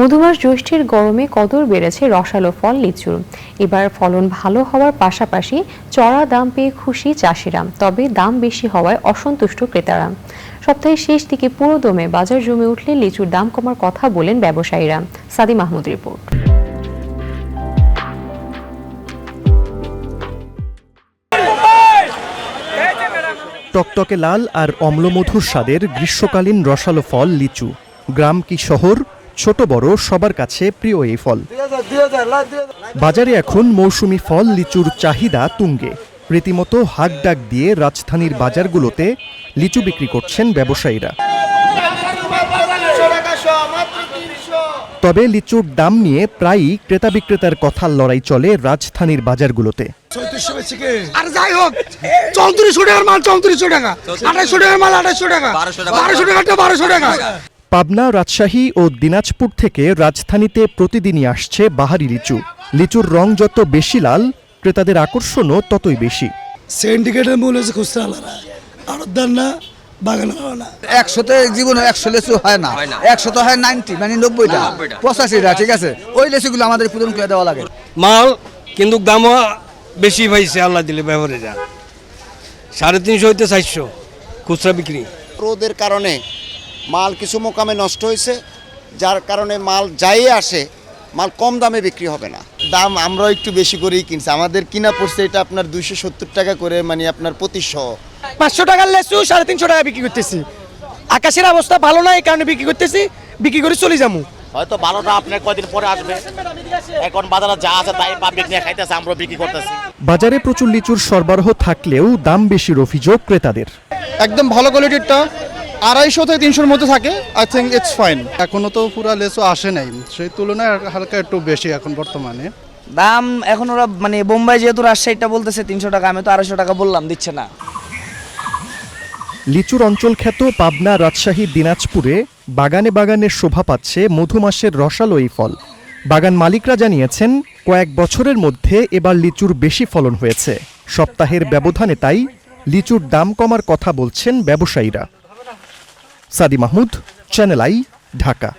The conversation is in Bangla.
মধুমাস জ্যৈষ্ঠের গরমে কদর বেড়েছে রসালো ফল লিচুর এবার ফলন ভালো হওয়ার পাশাপাশি চড়া দাম পেয়ে খুশি চাষিরা, তবে দাম বেশি হওয়ায় অসন্তুষ্ট ক্রেতারা। সপ্তাহের শেষ দিকে পুরো দমে বাজার জমে উঠলে লিচুর দাম কমার কথা বলেন ব্যবসায়ীরা। সাদি মাহমুদ রিপোর্ট। টকটকে লাল আর অম্লমধুর স্বাদের গ্রীষ্মকালীন রসালো ফল, লিচু। গ্রাম কি শহর? ছোট বড় সবার কাছে প্রিয় এই ফল। বাজারে এখন মৌসুমি ফল লিচুর চাহিদা তুঙ্গে। রীতিমতো হাক ডাক দিয়ে রাজধানীর বাজারগুলোতে লিচু বিক্রি করছেন ব্যবসায়ীরা। তবে লিচুর দাম নিয়ে প্রায়ই ক্রেতা বিক্রেতার কথার লড়াই চলে রাজধানীর বাজারগুলোতে। আর যাই হোক চৌত্রিশশো টাকার মাল চৌত্রিশশো টাকা। আঠাইশশো টাকার মাল আঠাইশশো টাকা। বারোশো টাকা। বারোশো টাকা। পাবনা রাজশাহী ও দিনাজপুর থেকে রাজধানীতে প্রতিদিনই আসছে বাহারি লিচু। লিচুর রং যত বেশি লাল ক্রেতাদের আকর্ষণও ততই বেশি। সিন্ডিকেটের মূল হচ্ছে খুচরা আলাদা। আড়তদার না বাগান না। একশোতে জীবনে একশো লেচু হয় না। একশো তো হয় নাইনটি মানে নব্বইটা। পঁচাশিটা ঠিক আছে? ওই লেচুগুলো আমাদের পূরণ করে দেওয়া লাগে। মাল কিন্তু দামও বেশি পাইছে আল্লাহ দিলে ব্যবহারে যা। সাড়ে তিনশো হইতে চারশো খুচরা বিক্রি। রোদের কারণে মাল কিছু মোকামে নষ্ট হয়েছে যার কারণে মাল যাই আসে মাল কম দামে বিক্রি হবে না। দাম আমরা একটু বেশি করেই কিনছি। আমাদের কিনা পড়ছে এটা আপনার দুইশো সত্তর টাকা করে মানে আপনার প্রতি শ পাঁচশো টাকার লেচু সাড়ে তিনশো টাকা বিক্রি করতেছি। আকাশের অবস্থা ভালো না এই কারণে বিক্রি করতেছি বিক্রি করে চলে যাব। হয়তো ভালোটা আপনার কয়দিন পরে আসবে। এখন বাজারে যা আছে তাই পাবলিক নিয়ে খাইতেছে আমরা বিক্রি করতেছি। বাজারে প্রচুর লিচুর সরবরাহ থাকলেও দাম বেশির অভিযোগ ক্রেতাদের। একদম ভালো কোয়ালিটিরটা আড়াইশো থেকে তিনশোর মধ্যে থাকে আই থিঙ্ক ইটস ফাইন এখনও তো পুরা লেচু আসে নাই সেই তুলনায় হালকা একটু বেশি এখন বর্তমানে। দাম এখন ওরা মানে বোম্বাই যেহেতু রাজশাহীটা বলতেছে তিনশো টাকা আমি তো আড়াইশো টাকা বললাম দিচ্ছে না। লিচুর অঞ্চল খ্যাত পাবনা রাজশাহী দিনাজপুরে বাগানে বাগানে শোভা পাচ্ছে মধুমাসের রসালো এই ফল। বাগান মালিকরা জানিয়েছেন কয়েক বছরের মধ্যে এবার লিচুর বেশি ফলন হয়েছে। সপ্তাহের ব্যবধানে তাই লিচুর দাম কমার কথা বলছেন ব্যবসায়ীরা। Sadi Mahmud channel I Dhaka